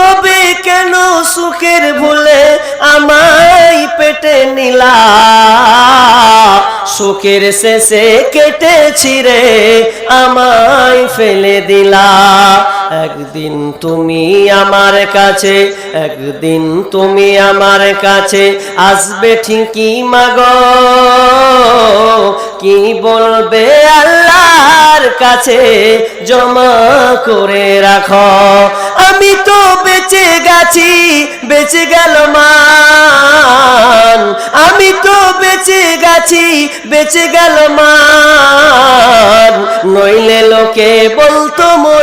তবে কেন সুখের ভুলে আমায় পেটে নিলা? সুখের শেষে কেটে ছিঁড়ে আমায় ফেলে দিলা। একদিন তুমি আমার কাছে, একদিন তুমি আমার কাছে আসবে ঠিকই মাগ। কি বলবে আল্লাহর কাছে? জমা করে রাখো। আমি তো বেঁচে গেছি, বেঁচে গেল মান। আমি তো বেঁচে গেছি, বেঁচে গেল মান। নইলে লোকে বলতো মোরে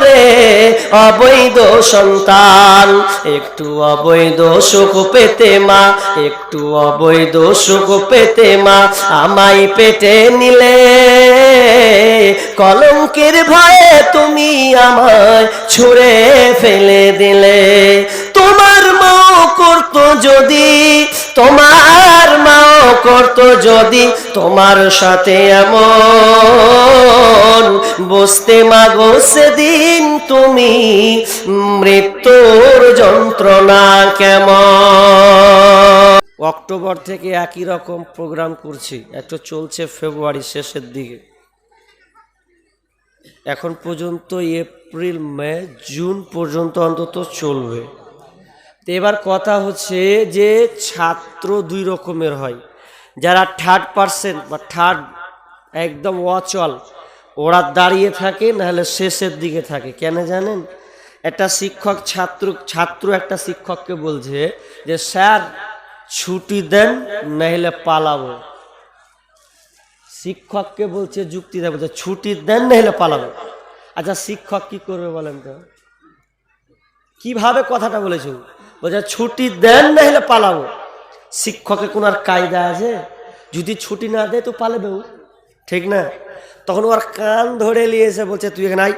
অবৈধ সন্তান। একটু অবৈধ সুখ পেতে মা, একটু অবৈধ সুখ পেতে মা। আমায় পেটে নিলে কলঙ্কের ভয়ে তুমি আমায় ছুঁড়ে ফেলে দিলে। তোমার মাও করতো যদি, তোমার মাও করতো যদি তোমার সাথে এমন। বসতে মাগো সেদিন তুমি মৃত্যুর যন্ত্রণা কেমন। অক্টোবর থেকে একই রকম প্রোগ্রাম করছি। একটু চলছে ফেব্রুয়ারি শেষের দিকে। এখন পর্যন্ত এপ্রিল, মে, জুন পর্যন্ত অন্তত চলবে। তো এবার কথা হচ্ছে যে ছাত্র দুই রকমের হয়। যারা থার্ড পার্সেন্ট বা থার্ড একদম অচল, ওরা দাঁড়িয়ে থাকে, নাহলে শেষের দিকে থাকে। কেন জানেন? একটা শিক্ষক ছাত্র ছাত্র একটা শিক্ষককে বলছে যে, স্যার, ছুটি দেন, নাহলে পালাবো। শিক্ষককে বলছে, যুক্তি দেয় বলছে ছুটি দেন, নাহলে পালাবো। আচ্ছা শিক্ষক কি করবে বলেন তো? কীভাবে কথাটা বলেছে? বলছে, ছুটি দেন না হলে পালাবো। শিক্ষকের কোন আর কায়দা আছে? যদি ছুটি না দেয় তো পালাবে ও। ঠিক না? তখন ওর কান ধরে নিয়ে এসে বলছে, তুই এখানে আই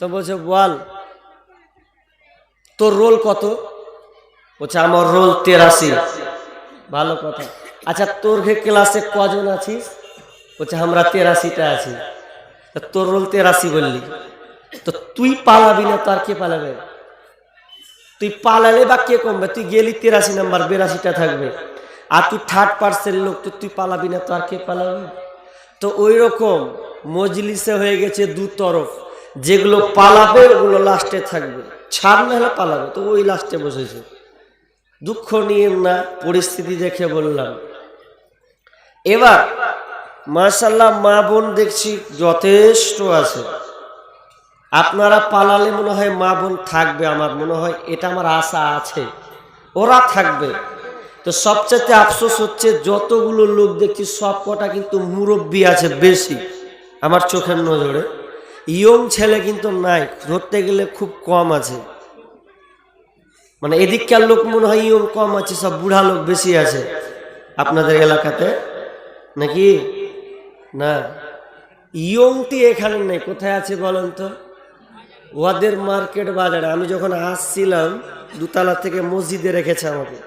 তো বলছে, বল, তোর রোল কত? বলছে, আমার রোল তেরাশি। ভালো কথা। আচ্ছা তোর ক্লাসে কজন আছিস? বলছে, আমরা তেরাশিটা আছি। তোর রোল তেরাশি বললি। তো তুই পালাবি না তো আর কে পালাবে? তুই পালালে বা কে কমবে? তুই গেলি তেরাশি নাম্বার, বিরাশিটা থাকবে। আর তুই থার্ড পার্সেন্ট লোক, তো তুই পালাবি না, তো আর কে পালাবে? তো ওই রকম মজলিসে হয়ে গেছে দু তরফ। যেগুলো পালাবে, ওগুলো লাস্টে থাকবে। ছাড় না হলে পালাবে, তো ওই লাস্টে বসেছে। দুঃখ নিয়ে না, পরিস্থিতি দেখে বললাম। এবার মাশাল্লাহ মা বোন দেখছি যথেষ্ট আছে। আপনারা পালালে মনে হয় মা বোন থাকবে আমার, মনে হয় এটা আমার আশা আছে। ওরা থাকবে। তো সবচেয়ে আফসোস হচ্ছে যতগুলো লোক দেখছি, সব কটা কিন্তু মুরব্বী আছে বেশি, আমার চোখের নজরে। ইয়ং ছেলে কিন্তু নাই, ধরতে গেলে খুব কম আছে। মানে এদিককার লোক মনে হয় ইয়ং কম আছে, সব বুড়া লোক বেশি আছে। আপনাদের এলাকাতে? নাকি? না। ইয়ংটি এখানে নেই, কোথায় আছে বলেন তো? ওয়াদের মার্কেট বাজারে আমি যখন আসছিলাম, দুতলা থেকে মসজিদে রেখেছে আমাকে।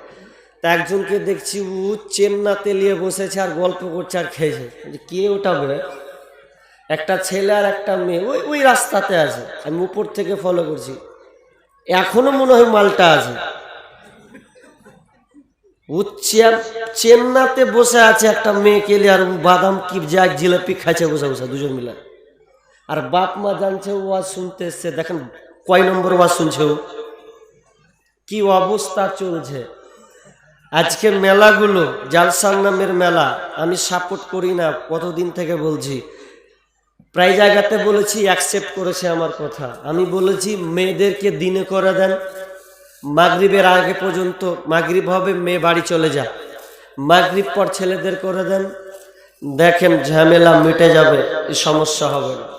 তা একজনকে দেখছি ও চেন্নাতে নিয়ে বসেছে আর গল্প করছে আর খেয়েছে। কে ওঠাবে একটা ছেলে আর একটা মেয়ে ওই ওই রাস্তাতে আছে। আমি উপর থেকে ফলো করছি। এখনও মনে হয় মালটা আছে। চেন্নাতে বসে আছে একটা মেয়েকে নিয়ে আর বাদাম কি যা জিলাপি খাইছে বসে বসে দুজন মিলে। আর বাপ মা জানছে ওয়াজ শুনতে এসছে। দেখেন, কয় নম্বর ওয়াজ শুনছে ও? কি অবস্থা চলছে? আজকে মেলাগুলো জালসান নামের মেলা, আমি সাপোর্ট করি না, কতদিন থেকে বলছি। প্রায় জায়গাতে বলেছি অ্যাকসেপ্ট করেছে আমার কথা। আমি বলেছি, মেয়েদেরকে দিনে করে দেন। মাগরিবের আগে পর্যন্ত, মাগরিব হবে, মেয়ে বাড়ি চলে যা। মাগরিব পর ছেলেদের করে দেন। দেখেন, ঝামেলা মিটে যাবে সমস্যা হবে না।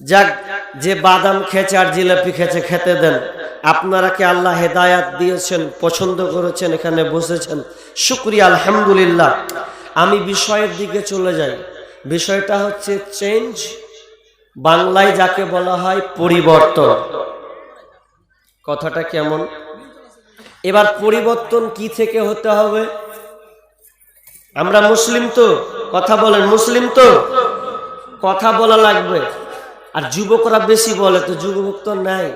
যাক, যে বাদাম খেয়েছে আর জিলাপি খেয়েছে, খেতে দেন। আপনারা কে আল্লাহ হেদায়াত দিয়েছেন, পছন্দ করেছেন, এখানে বসেছেন? শুক্রিয়া, আলহামদুলিল্লাহ। আমি বিষয়ের দিকে চলে যাই। বিষয়টা হচ্ছে চেঞ্জ বাংলায় যাকে বলা হয় পরিবর্তন। কথাটা কেমন? এবার পরিবর্তন কি থেকে হতে হবে? আমরা মুসলিম তো? কথা বলেন, মুসলিম তো? কথা বলা লাগবে। আর যুবকরা বেশি বলে, তো যুবক তো নাই।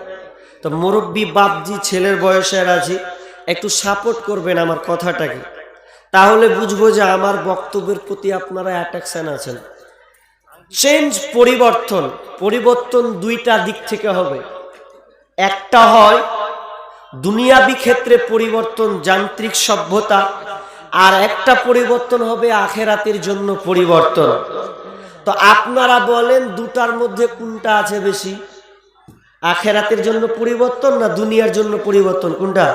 তো মুরব্বী, বাপজি, ছেলের বয়সের আছি, একটু সাপোর্ট করবেন আমার কথাটাকে। তাহলে বুঝব যে আমার বক্তব্যের প্রতি আপনারা অ্যাট্রাকশন আছেন। চেঞ্জ পরিবর্তন পরিবর্তন দুইটা দিক থেকে হবে। একটা হয় দুনিয়াবি ক্ষেত্রে পরিবর্তন, যান্ত্রিক সভ্যতা, আর একটা পরিবর্তন হবে আখেরাতের জন্য পরিবর্তন। তো আপনারা বলেন দুটার মধ্যে কোনটা আছে বেশি? আখেরাতের জন্য পরিবর্তন না দুনিয়ার জন্য পরিবর্তন? কোনটা?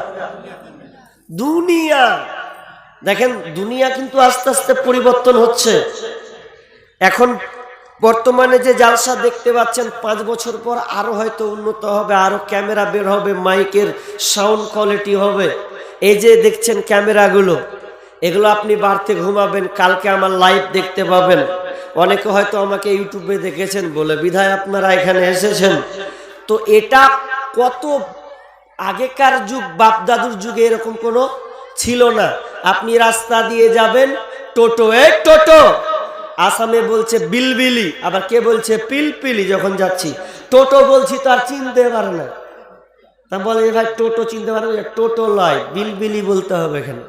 দুনিয়া। দেখেন, দুনিয়া কিন্তু আস্তে আস্তে পরিবর্তন হচ্ছে। এখন বর্তমানে যে জালসা দেখতে পাচ্ছেন, পাঁচ বছর পর আরও হয়তো উন্নত হবে, আরও ক্যামেরা বের হবে, মাইকের সাউন্ড কোয়ালিটি হবে। এই যে দেখছেন ক্যামেরাগুলো, এগুলো আপনি বাড়তে ঘুমাবেন, কালকে আমার লাইভ দেখতে পাবেন। অনেকে হয়তো আমাকে ইউটিউবে দেখেছেন বলে, বিধায় আপনারা এখানে এসেছেন। তো এটা কত আগেকার যুগ বাপ দাদুর যুগে এরকম কোনো ছিল না। আপনি রাস্তা দিয়ে যাবেন, টোটো, এ, টোটো! আসামে বলছে, বিলবিলি। আবার কে বলছে, পিলপিলি, যখন যাচ্ছি। টোটো বলছি, তো আর চিনতে পারে না। তা বলে ভাই, টোটো চিনতে পারবে টোটো লয় বিলবিলি বলতে হবে এখানে।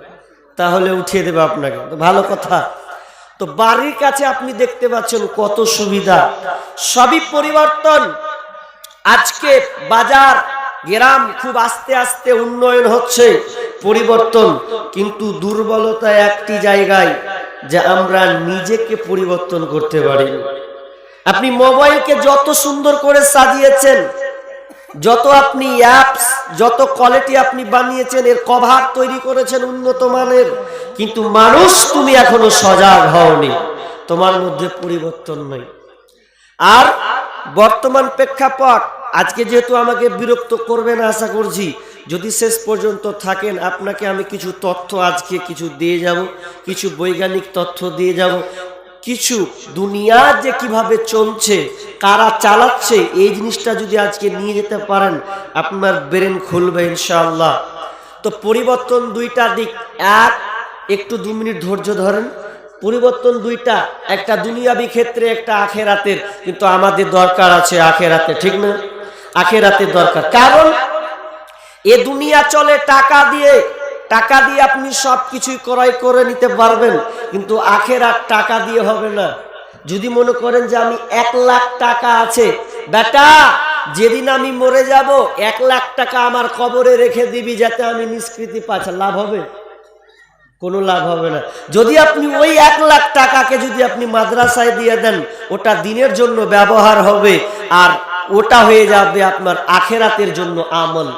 তাহলে উঠিয়ে দেবে আপনাকে। তো ভালো কথা। তো বাড়ির কাছে আপনি দেখতে পাচ্ছেন কত সুবিধা। সবই পরিবর্তন। আজকে বাজার, গ্রাম খুব আস্তে আস্তে উন্নয়ন হচ্ছে, পরিবর্তন। কিন্তু দুর্বলতা একটি জায়গায় যে আমরা নিজেকে পরিবর্তন করতে পারি। আপনি মোবাইলকে যত সুন্দর করে সাজিয়েছেন যত আপনি অ্যাপস যত কোয়ালিটি আপনি বানিয়েছেন, এর কভার তৈরি করেছেন উন্নত মানের, কিন্তু মানুষ তুমি এখনও সজাগ হওনি। তোমার মধ্যে পরিবর্তন নেই। আর বর্তমান প্রেক্ষাপট, আজকে যেহেতু আমাকে বিরক্ত করবে না, আশা করছি যদি শেষ পর্যন্ত থাকেন, আপনাকে আমি কিছু তথ্য আজকে কিছু দিয়ে যাব, কিছু বৈজ্ঞানিক তথ্য দিয়ে যাব। কিছু দুনিয়া যে কীভাবে চলছে, কারা চালাচ্ছে, এই জিনিসটা যদি আজকে নিয়ে যেতে পারেন, আপনার ব্রেন খুলবে ইনশাআল্লাহ। তো পরিবর্তন দুইটা দিক, এক, একটু দু মিনিট ধৈর্য ধরেন। পরিবর্তন দুইটা, একটা দুনিয়াবি ক্ষেত্রে, একটা আখেরাতের। কিন্তু আমাদের দরকার আছে আখেরাতে, ঠিক না? আখেরাতের দরকার। কারণ, এ দুনিয়া চলে টাকা দিয়ে টাকা দিয়ে আপনি সব কিছুই ক্রয় করে নিতে পারবেন, কিন্তু আখের আর টাকা দিয়ে হবে না। যদি মনে করেন যে আমি এক লাখ টাকা আছে, বেটা, যেদিন আমি মরে যাব, এক লাখ টাকা আমার কবরে রেখে দিবি যাতে আমি নিষ্কৃতি পাচ্ছি। লাভ হবে? কোনো লাভ হবে না। যদি আপনি ওই এক লাখ টাকাকে যদি আপনি মাদ্রাসায় দিয়ে দেন, ওটা দিনের জন্য ব্যবহার হবে, আর ওটা হয়ে যাবে আপনার আখেরাতের জন্য আমল।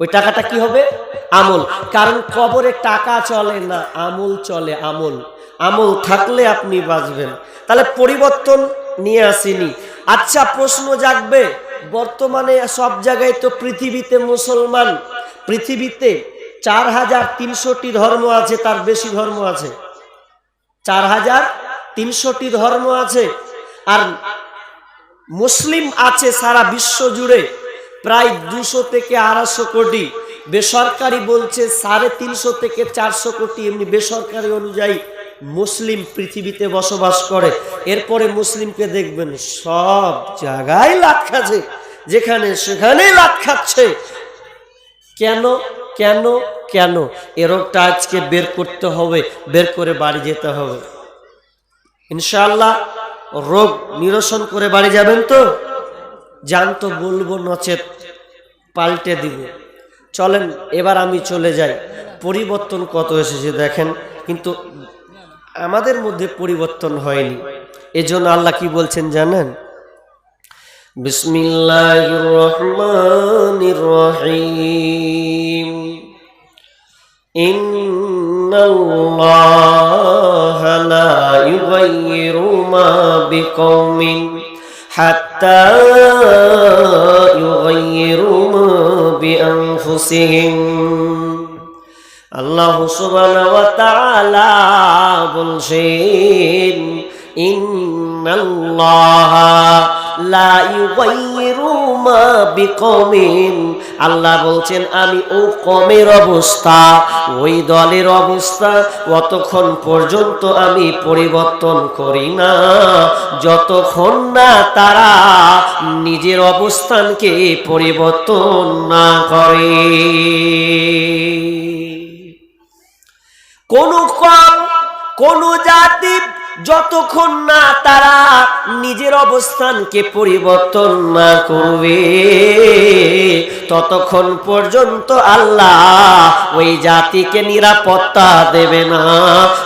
ওই টাকাটা কি হবে? আমল। কারণ কবরে টাকা চলে না, আমল চলে আমল। আমল থাকলে আপনি বাঁচবেন। তাহলে পরিবর্তন নিয়ে আসিনি। আচ্ছা প্রশ্ন জাগবে, বর্তমানে সব জায়গায় তো পৃথিবীতে মুসলমান। পৃথিবীতে চার হাজার তিনশোটি ধর্ম আছে, তার বেশি ধর্ম আছে। চার হাজার তিনশোটি ধর্ম আছে। আর মুসলিম আছে সারা বিশ্ব জুড়ে। প্রায় দুশো থেকে আড়াইশো কোটি। বেসরকারি বলছে সাড়ে তিনশো থেকে চারশো কোটি এমনি বেসরকারি অনুযায়ী মুসলিম পৃথিবীতে বসবাস করে। এরপরে মুসলিমকে দেখবেন সব জায়গায় লাট খাচ্ছে, যেখানে সেখানেই লাট খাচ্ছে। কেন কেন কেন? এ রোগটা আজকে বের করতে হবে, বের করে বাড়ি যেতে হবে। ইনশাল্লাহ রোগ নিরসন করে বাড়ি যাবেন তো? যান তো বলবো নচেত পাল্টে দিব চলেন এবার আমি চলে যাই পরিবর্তন কত এসেছে দেখেন কিন্তু আমাদের মধ্যে পরিবর্তন হয়নি এজন্য আল্লাহ কি বলছেন জানেন বিসমিল্লাহির রহমানির রহিম إن الله لا يغير ما بقوم حتى حتى يغيروا ما بأنفسهم আল্লাহ সুবহানাহু ওয়া তাআলা বলছেন ইন্নাল্লাহা লা ইউগাইয়িরু আল্লাহ বলছেন, আমি ও কমের অবস্থা, ওই দলের অবস্থা, অতক্ষণ পর্যন্ত আমি পরিবর্তন করি না। যতক্ষণ না তারা নিজের অবস্থানকে পরিবর্তন না করে। কোন কম, কোন জাতি যতক্ষণ না তারা নিজের অবস্থানকে পরিবর্তন না করবে, ততক্ষণ পর্যন্ত আল্লাহ ওই জাতিকে নিরাপত্তা দেবে না।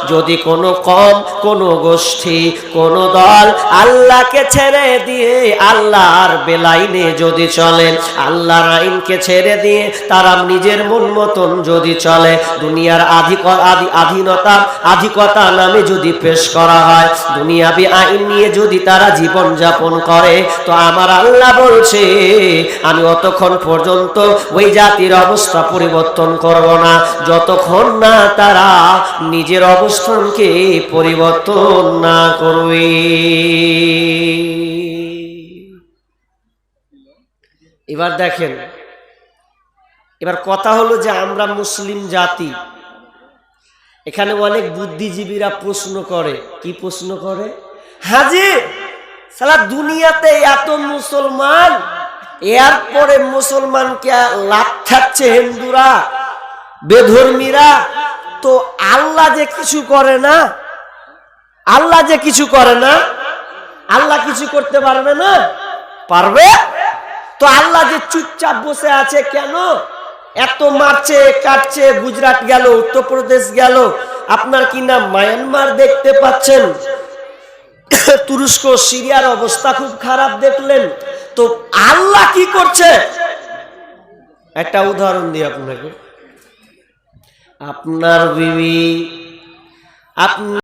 যদি কোনো কম, কোনো গোষ্ঠী, কোনো দল আল্লাহকে ছেড়ে দিয়ে আল্লাহর বেলাইনে যদি চলে, আল্লাহর আইনকে ছেড়ে দিয়ে তারা নিজের মন মতন যদি চলে, দুনিয়ার আধিক আধি আধীনতা আধিকতা নামে যদি পেশ করা হয়। দুনিয়াবি আইন নিয়ে যদি তারা জীবন যাপন করে, তো আমার আল্লাহ বলছে, আমি অতক্ষণ পর্যন্ত ওই জাতির অবস্থা পরিবর্তন করব না। যতক্ষণ না তারা নিজের অবস্থানকে পরিবর্তন না করবে। এবার দেখেন, এবার কথা হলো যে আমরা মুসলিম জাতি এখানে অনেক বুদ্ধিজীবীরা প্রশ্ন করে। কি প্রশ্ন করে? হাজি সালা দুনিয়াতে এত মুসলমান এরপরে মুসলমানকে লাথাচ্ছে হিন্দুরা, বেধর্মীরা, তো আল্লাহ যে কিছু করে না? আল্লাহ যে কিছু করে না? আল্লাহ কিছু করতে পারবে না? পারবে? তো আল্লাহ যে চুপচাপ বসে আছে কেন? এত মারছে, কাটছে, গুজরাট গেল, উত্তরপ্রদেশ গেল। আপনার কি না মায়ানমার দেখতে পাচ্ছেন। তুরস্ক, সিরিয়ার অবস্থা খুব খারাপ দেখলেন। তো আল্লাহ কি করছে? একটা উদাহরণ দিই আপনাকে। আপনার বিবি, আপনি